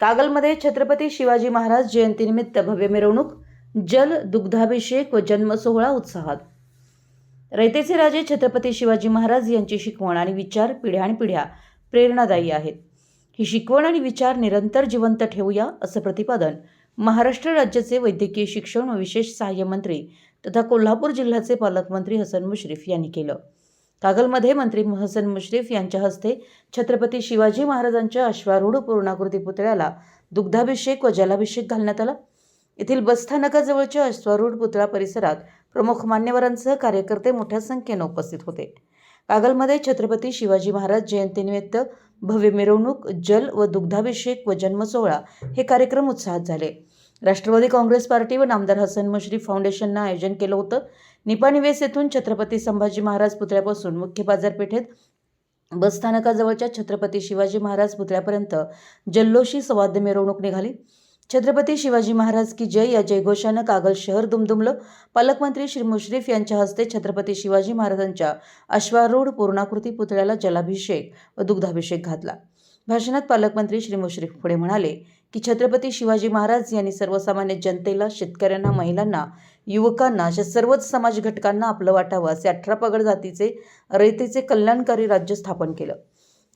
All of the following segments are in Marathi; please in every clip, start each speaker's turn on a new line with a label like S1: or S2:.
S1: कागलमध्ये छत्रपती शिवाजी महाराज जयंतीनिमित्त भव्य मिरवणूक जल दुग्धाभिषेक व जन्मसोहळा उत्साहात. रयतेचे राजे छत्रपती शिवाजी महाराज यांची शिकवण आणि विचार पिढ्यान पिढ्या प्रेरणादायी आहेत. ही शिकवण आणि विचार निरंतर जिवंत ठेवूया असं प्रतिपादन महाराष्ट्र राज्याचे वैद्यकीय शिक्षण व विशेष सहाय्य मंत्री तथा कोल्हापूर जिल्ह्याचे पालकमंत्री हसन मुश्रीफ यांनी केलं. कागलमध्ये मंत्री हसन मुश्रीफ यांच्या हस्ते छत्रपती शिवाजी महाराजांच्या अश्वारूढ पूर्णाकृती पुतळ्याला दुग्धाभिषेक व जलाभिषेक घालण्यात आला. येथील बसस्थानकाजवळच्या अश्वारूढ पुतळा परिसरात प्रमुख मान्यवरांसह कार्यकर्ते मोठ्या संख्येनं उपस्थित होते. कागलमध्ये छत्रपती शिवाजी महाराज जयंतीनिमित्त भव्य मिरवणूक जल व दुग्धाभिषेक व जन्मसोहळा हे कार्यक्रम उत्साहात झाले. राष्ट्रवादी काँग्रेस पार्टी व नामदार हसन मुश्रीफ फाउंडेशननं आयोजन केलं होतं. निपानिवेस येथून छत्रपती संभाजी महाराज पुतळ्यापासून मुख्य बाजारपेठेत बसस्थानकाजवळच्या छत्रपती शिवाजी महाराज पुतळ्यापर्यंत जल्लोषी संवाद मिरवणूक निघाली. छत्रपती शिवाजी महाराज की जय या जयघोषानं कागल शहर दुमदुमलं. पालकमंत्री श्री मुश्रीफ यांच्या हस्ते छत्रपती शिवाजी महाराजांच्या अश्वारूढ पूर्णाकृती पुतळ्याला जलाभिषेक व दुग्धाभिषेक घातला. भाषणात पालकमंत्री श्री मुश्रीफ पुढे म्हणाले की छत्रपती शिवाजी महाराज यांनी सर्वसामान्य जनतेला शेतकऱ्यांना महिलांना युवकांना अशा सर्वच समाज घटकांना आपलं वाटावं असे अठरा पगड जातीचे रयतेचे कल्याणकारी राज्य स्थापन केलं.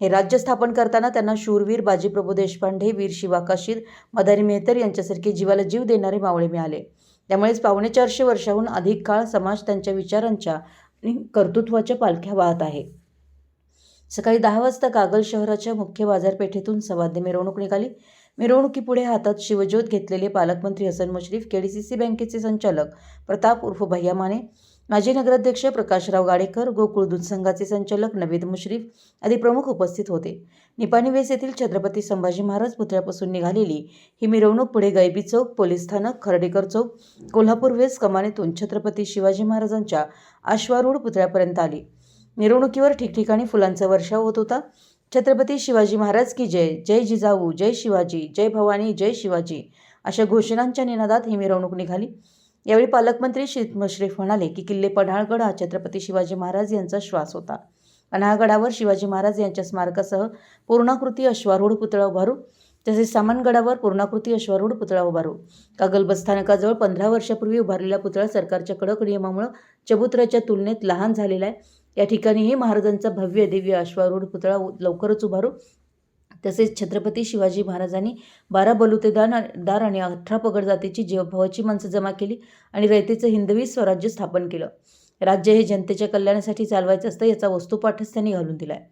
S1: हे राज्य स्थापन करताना त्यांना शूरवीर बाजीप्रभू देशपांडे वीर शिवा काशीर मदारी मेहतर यांच्यासारखे जीवाला जीव देणारे मावळे मिळाले. त्यामुळेच पावणे चारशे वर्षाहून अधिक काळ समाज त्यांच्या विचारांच्या आणि कर्तृत्वाच्या पालख्या वाहत आहे. सकाळी दहा वाजता कागल शहराच्या मुख्य बाजारपेठेतून सवाद्य मिरवणूक निघाली. मिरवणुकीपुढे हातात शिवज्योत घेतलेले पालकमंत्री हसन मुश्रीफ केडीसीसी बँकेचे संचालक प्रताप उर्फ भैया माने माजी नगराध्यक्ष प्रकाशराव गाडेकर गोकुळ दूध संघाचे संचालक नवीद मुश्रीफ आदी प्रमुख उपस्थित होते. निपाणीवेस येथील छत्रपती संभाजी महाराज पुतळ्यापासून निघालेली ही मिरवणूक पुढे गैबी चौक पोलीस स्थानक खर्डेकर चौक कोल्हापूर वेस कमानीतून छत्रपती शिवाजी महाराजांच्या अश्वारूढ पुतळ्यापर्यंत आली. मिरवणुकीवर ठिकठिकाणी फुलांचा वर्षाव होत होता. छत्रपती शिवाजी महाराज की जय. जय जिजाऊ जय शिवाजी जय भवानी जय शिवाजी अशा घोषणांच्या निनादात ही मिरवणूक निघाली. यावेळी पालकमंत्री श्री मुश्रीफ म्हणाले की किल्ले पन्हाळगड हा छत्रपती शिवाजी महाराज यांचा श्वास होता. पन्हाळगडावर शिवाजी महाराज यांच्या स्मारकासह पूर्णाकृती अश्वारूढ पुतळा उभारू तसेच सामानगडावर पूर्णाकृती अश्वारूढ पुतळा उभारू कागल बसस्थानकाजवळ पंधरा वर्षापूर्वी उभारलेला पुतळा सरकारच्या कडक नियमामुळे चबुतऱ्याच्या तुलनेत लहान झालेला आहे. या ठिकाणीही महाराजांचा भव्य दिव्य अश्वारूढ पुतळा लवकरच उभारू. तसेच छत्रपती शिवाजी महाराजांनी बारा बलुतेदान दार आणि अठरा पगड जातीची जीवभावाची माणसं जमा केली आणि रयतेचं हिंदवी स्वराज्य स्थापन केलं. राज्य हे जनतेच्या कल्याणासाठी चालवायचं असतं याचा वस्तुपाठच त्यांनी घालून दिला आहे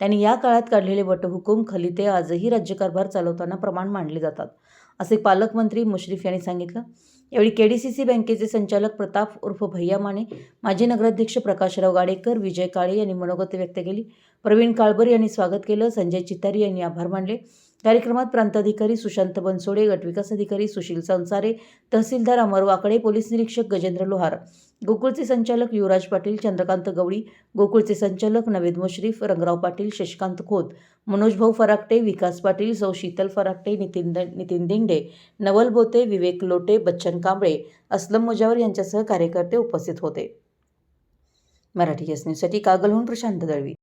S1: त्यांनी या काळात काढलेले वटहुकूम खलिते आजही राज्यकारभार चालवताना प्रमाण मांडले जातात. असे पालकमंत्री मुश्रीफ यांनी सांगितलं. यावेळी के डी सी सी बँकेचे संचालक प्रताप उर्फ भैया माने माजी नगराध्यक्ष प्रकाशराव गाडेकर विजय काळे यांनी मनोगत व्यक्त केली. प्रवीण काळबर यांनी स्वागत केलं. संजय चितारी यांनी आभार मानले. कार्यक्रमात प्रांताधिकारी सुशांत बनसोडे गटविकास अधिकारी सुशील संसारे तहसीलदार अमर वाकडे पोलीस निरीक्षक गजेंद्र लोहार गोकुळचे संचालक युवराज पाटील चंद्रकांत गवळी गोकुळचे संचालक नवेद मुश्रीफ रंगराव पाटील शशिकांत खोत मनोजभाऊ फराकटे विकास पाटील सौ शीतल फराकटे नितीन नितीन दिंडे नवल बोते विवेक लोटे बच्चन कांबळे अस्लम मुजावर यांच्यासह कार्यकर्ते उपस्थित होते. मराठी एस न्यूजसाठी कागलहून प्रशांत दळवी.